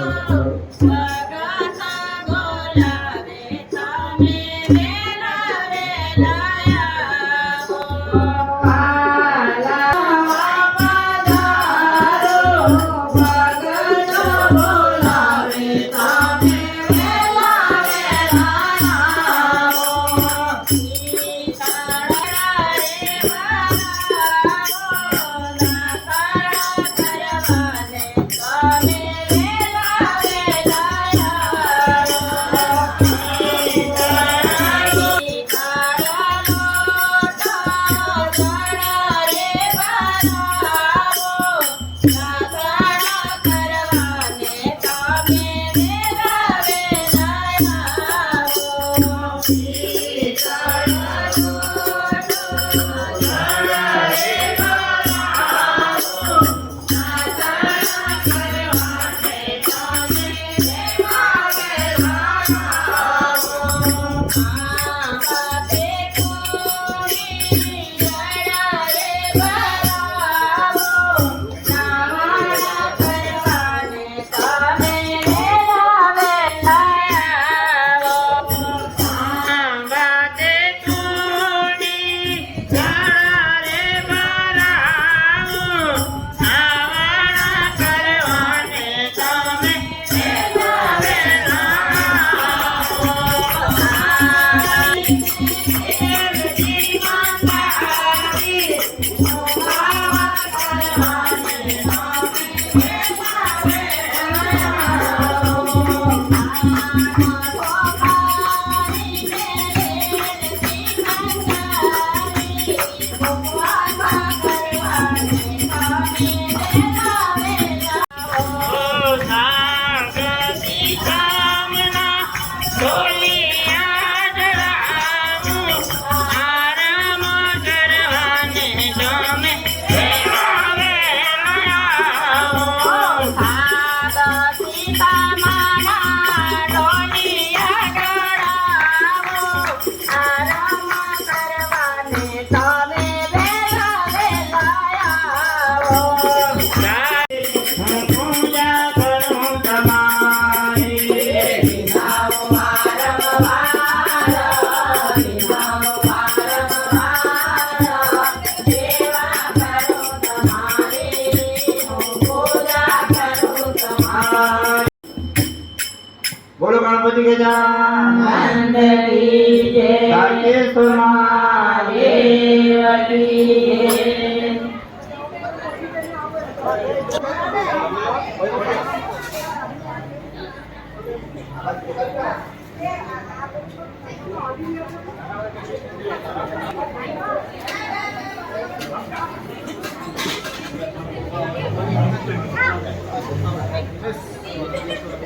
Oh.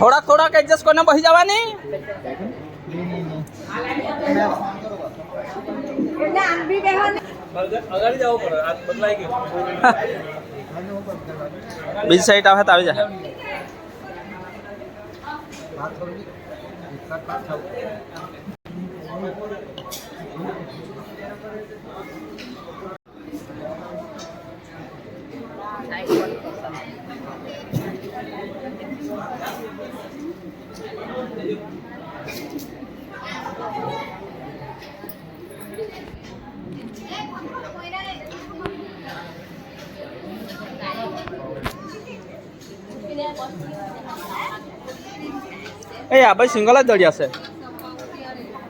थोड़ा थोड़ा adjust करना बही जावा नहीं। બીજી સાઈડ આવે તો આવી જાય એ આ બાજુ સિંગલ જ દળિયા છે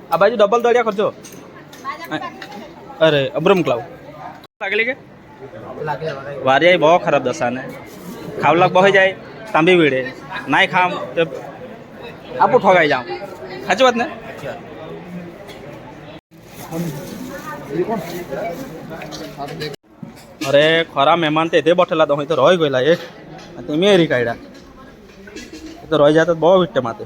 આ બાજુ ડબલ દળિયા કરજો અરે અબ્રમ ક્લાવ લાગેલી કે વારિયા બહુ ખરાબ દશા ને ખાવલાક બહી જાય તાંબી વીડે નાય ખામ તો આપું ઠગાઈ જાઉં સાચી વાત ને અરે ખરા મહેમાન તે તે બેઠેલા તો અહીં તો રહી ગયેલા એ તમે એરી કાઢ્યા એ તો રહી જાય તો બહુ વિટ્ટે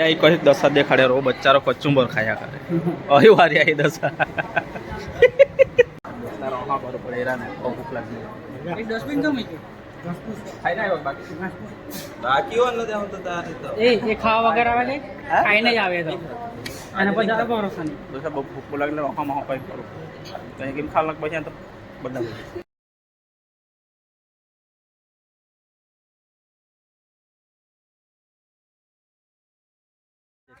અહીં કોઈ દશા દેખાડે રો બચ્ચારો કચુંબર ખાયા કરે. અહી વારી આઈ દશા. ભૂખ લાગી. ડસ્ટબિન તો મૂકી. ખાઈ ના આવ્યો બાકી? બાકી હોય નથી આવતો તારે તો. એ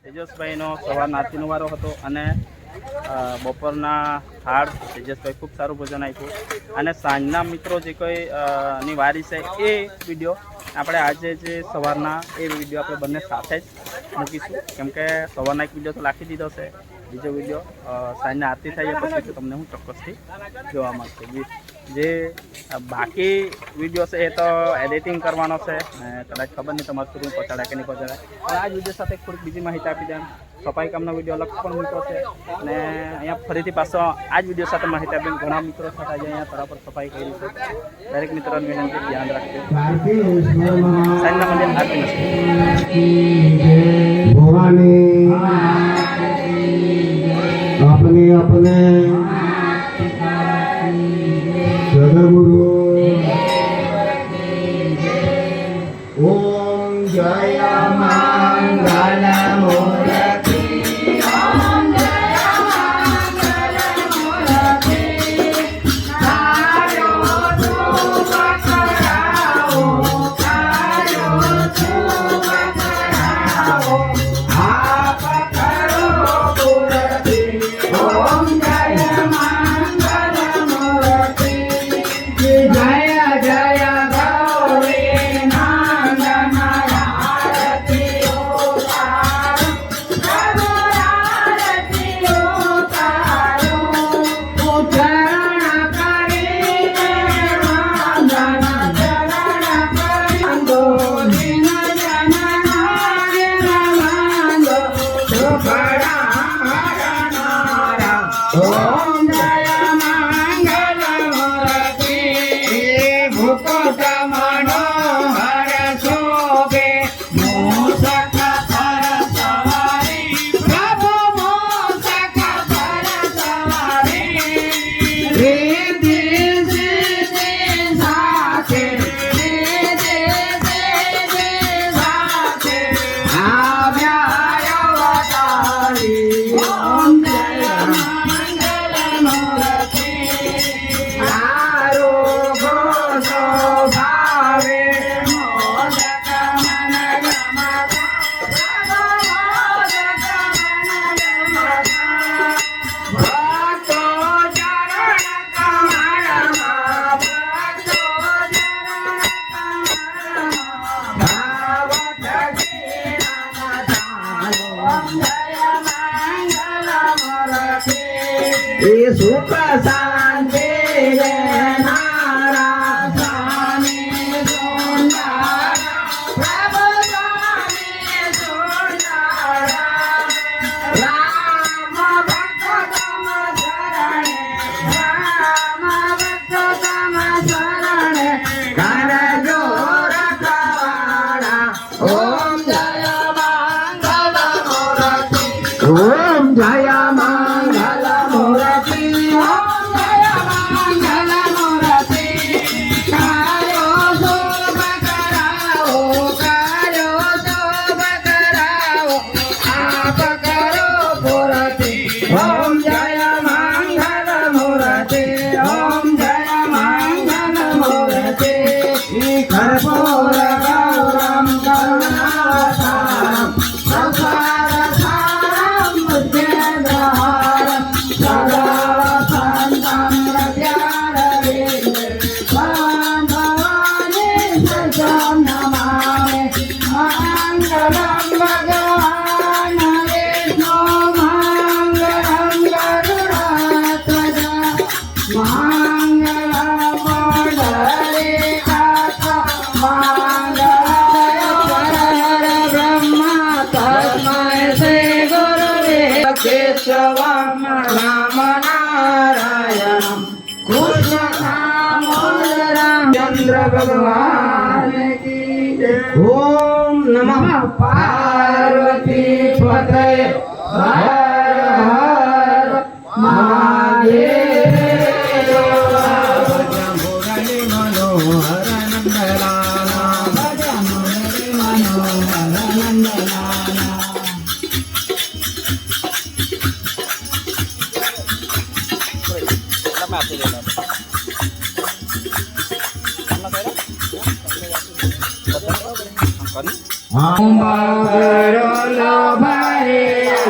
તેજસભાઈનો સવારના આરતીનો વારો હતો અને બપોરના હાડ તેજસભાઈ ખૂબ સારું ભોજન આપ્યું. અને સાંજના મિત્રો જે કોઈ ની વારી છે એ વીડિયો આપણે આજે જે સવારના એ વીડિયો આપણે બંને સાથે જ મૂકીશું. કેમ કે સવારના એક વીડિયો તો લાખી દીધો છે. બીજો વીડિયો સાંજના આરતી એ પછી તમને હું ચોક્કસથી જોવા મળશે જે- બાકી વીડિયો છે એ તો એડિટિંગ કરવાનો છે અને કદાચ ખબર નહીં તમારે સુધી પહોંચાડે કે નહીં પહોંચાડે પણ આ વીડિયો સાથે થોડીક બીજી માહિતી આપી દે સફાઈ કામનો વીડિયો અલગ પણ મૂક્યો છે અને અહીંયા ફરીથી પાછો આ જ વીડિયો સાથે માહિતી આપીને ઘણા મિત્રો સાથે અહીંયા તળાવ પર સફાઈ કરી છે દરેક મિત્રોને વિનંતી ધ્યાન રાખજો સાંજના મંદિર આરતી ભવાની अपने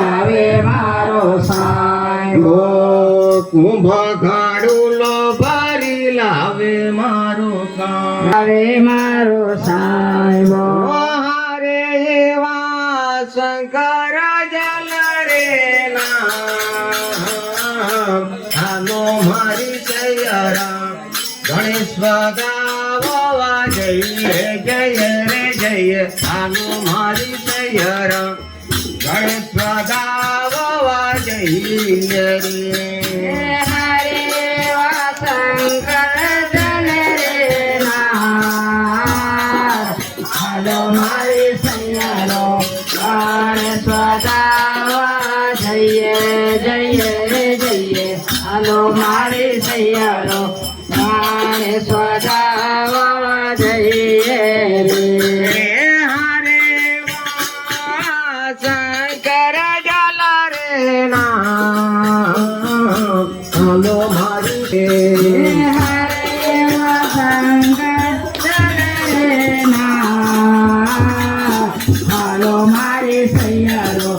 આવે મારો સાંભો કુંભ ઘડું લો ભરી લાવે મારો આવે મારો સાંભો હરે એવા શંકર જલ રે નાનો મારી જય રામ ગણેશ ભગાવવા જય જય રે. જઈએ આનું મારી તૈયાર ગણેશ્વદાવા જઈએ હરે વાસંકર જન, રે ના આલો જઈએ જઈએ જઈએ આલો મારી તૈયારો મારો મારે સૈયારો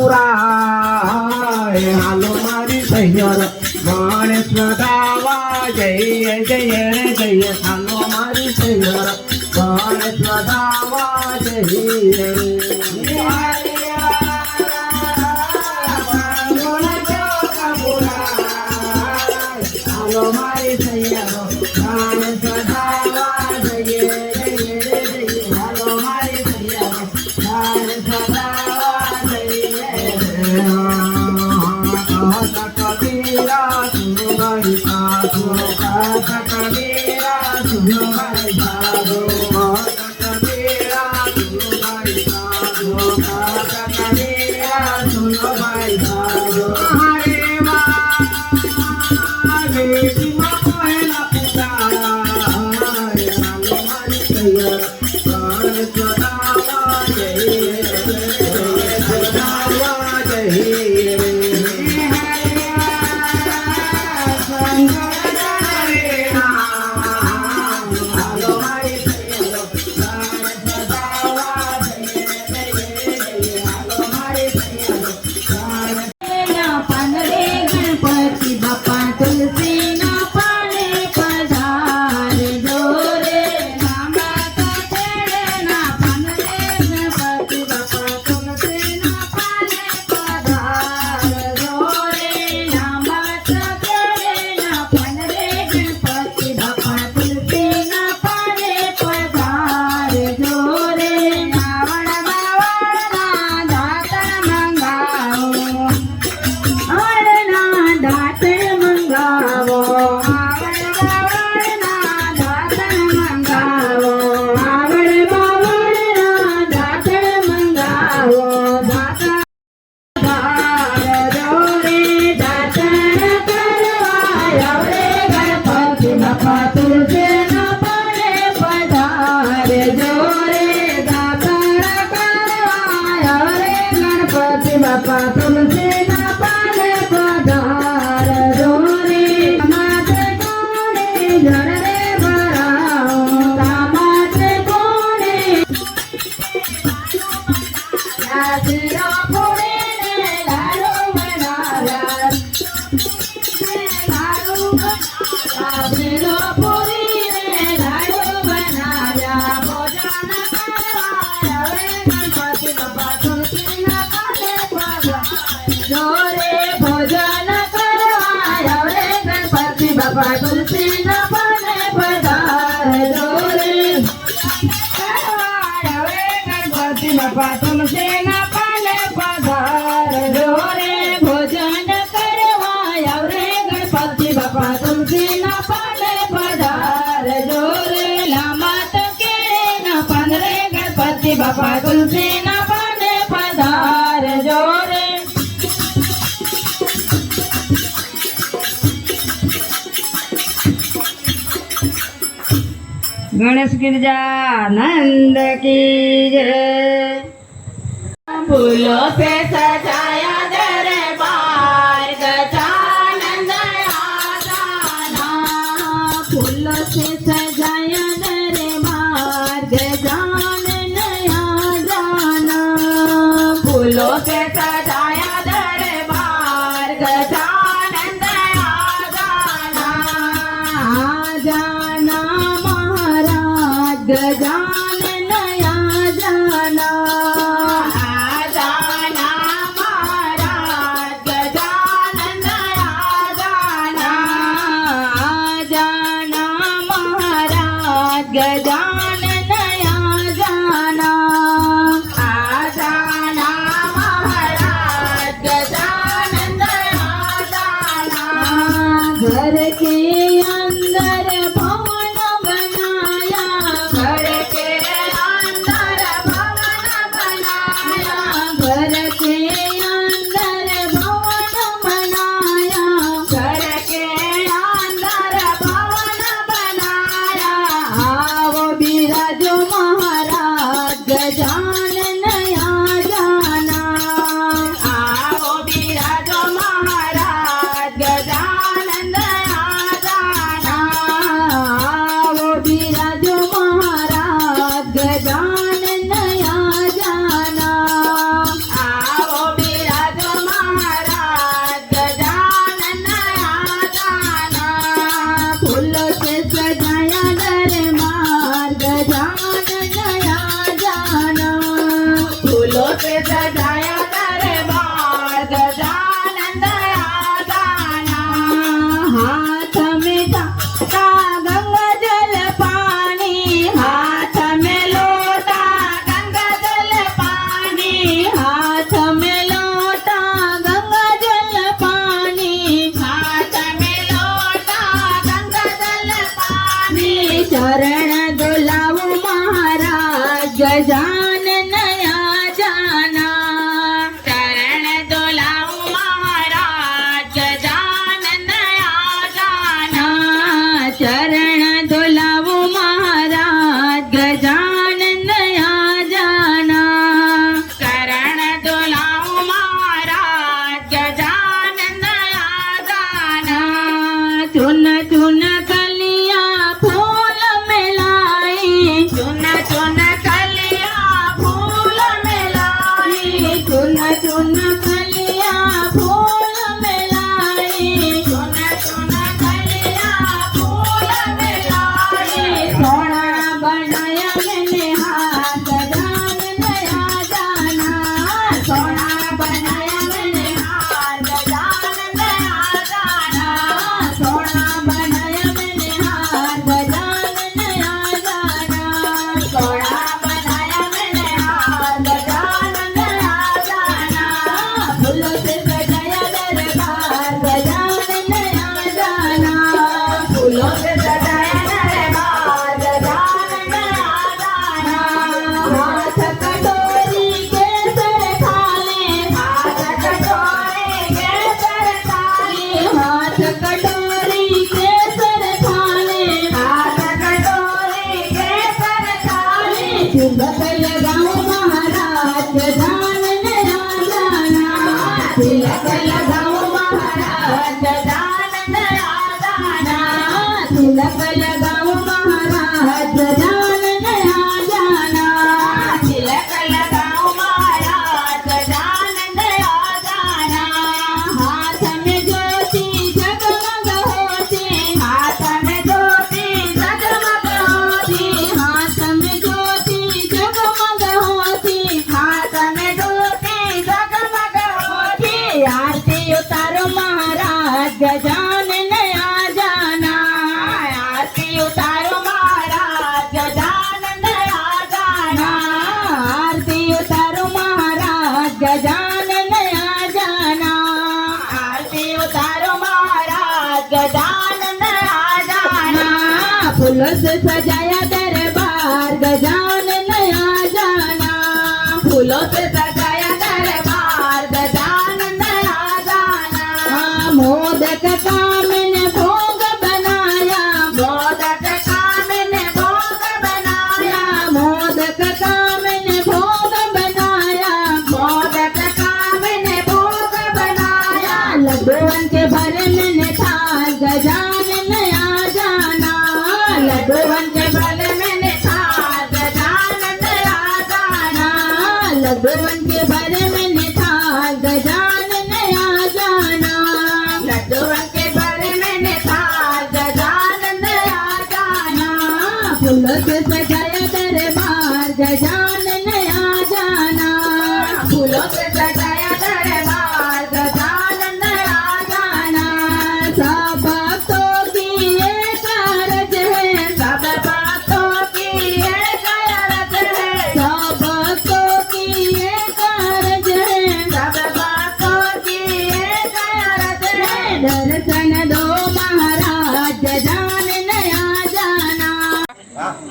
તુરાય હાલો મારી સૈયર ગણેશ દાવા જય જય રે જય હાલો મારી સૈયર ગણેશ દાવા જય રે गणेश गिरजानंद की जय फूलों से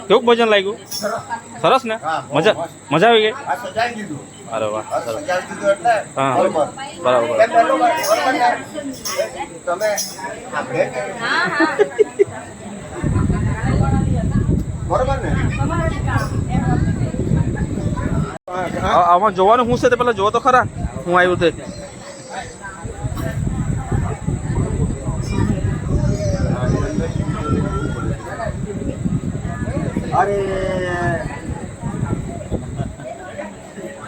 કેવું ભજન લાગ્યું? સરસ ને? મજા મજા આવી ગઈ? અરે વાહ હા. બરાબર. આમાં જોવાનું શું છે તે પેલા જોવો તો ખરા. હું આવ્યું તે. અરે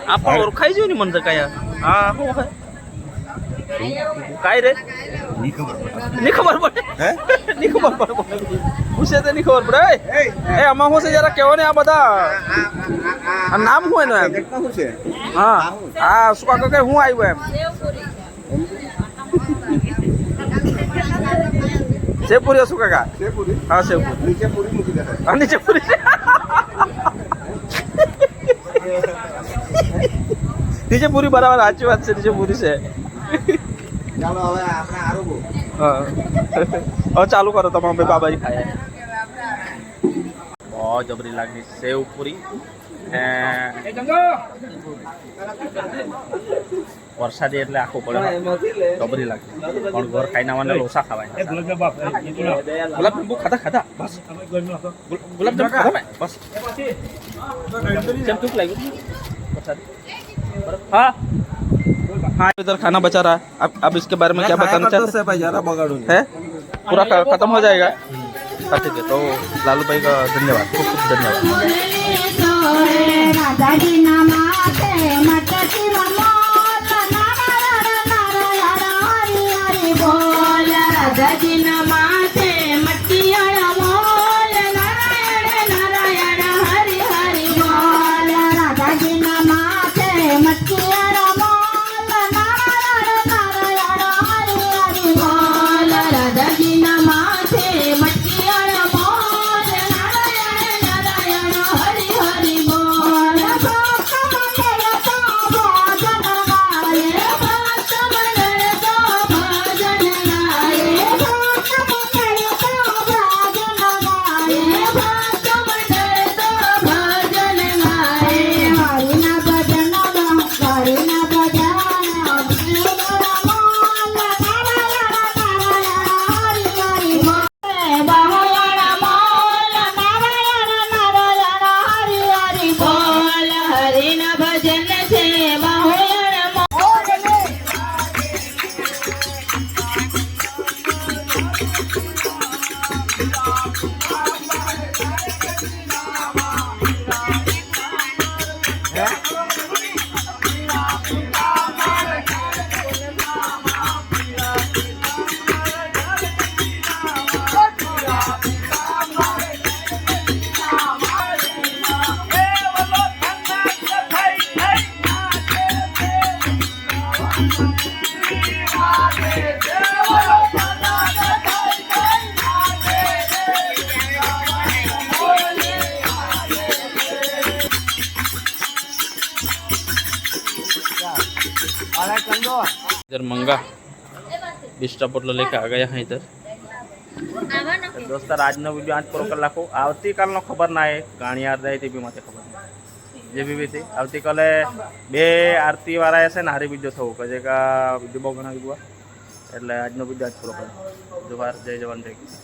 આપણ ઓળખાઈ ગયો ને મને તો કયા? હા. હું હે કાઈ રે? ની ખબર પડે. ની ખબર પડે? પૂછે તો ની ખબર પડે. એ આમાં હું છે? જરા કહેવો ને આ બધા? નામ હું એનો એમ? હા. હા શું કાકો કે હું આવ્યો એમ? શેપુરી શું કાકા શેપુરી હા શેપુરી નીચે પૂરી મૂકી દેતા હા નીચે પૂરી નીચે પુરી બરાબર સાચી વાત છે નીચે પુરી છે ચાલો હવે આપણે આરોગો હા હવે ચાલુ કરો તમામ ભાઈ બાબાજી ખાય બહુ જબરી લાગની સેવ પુરી એ વરસાદી એટલે આખું પડે જબરી લાગે પણ ઘર ખાઈને આવવાને લોસા ખાવાય ગુલાબ જાંબુ ખાધા ખાધા બસ ગુલ- ગુલાબ જાંબુ ખાધા મેં બસ કેમ તું લાગ્યું वरसादी हाँ हाँ इधर खाना बचा रहा है अब अब इसके बारे में क्या बताना चाहते हैं पूरा ख- खत्म हो जाएगा हाँ ठीक है तो लालू भाई का धन्यवाद खूब खूब धन्यवाद ಜಗಿನ ಮ इधर मंगा बिस्टा पोटलो लेके आ गया है इधर તો દોસ્તાર આજનો વિડીયો આજ પૂરો કરી નાખો આવતીકાલનો ખબર ના એ ગાણિયાર જાય તે બી માટે ખબર ના જે બી બી તે આવતીકાલે બે આરતી વાળા હશે ને હારી વિડીયો થવું કહે કે વિડીયો બહુ ઘણા વિડીયો એટલે આજનો વિડીયો આજ પૂરો કરો જોહાર જય જવાન જય કિસાન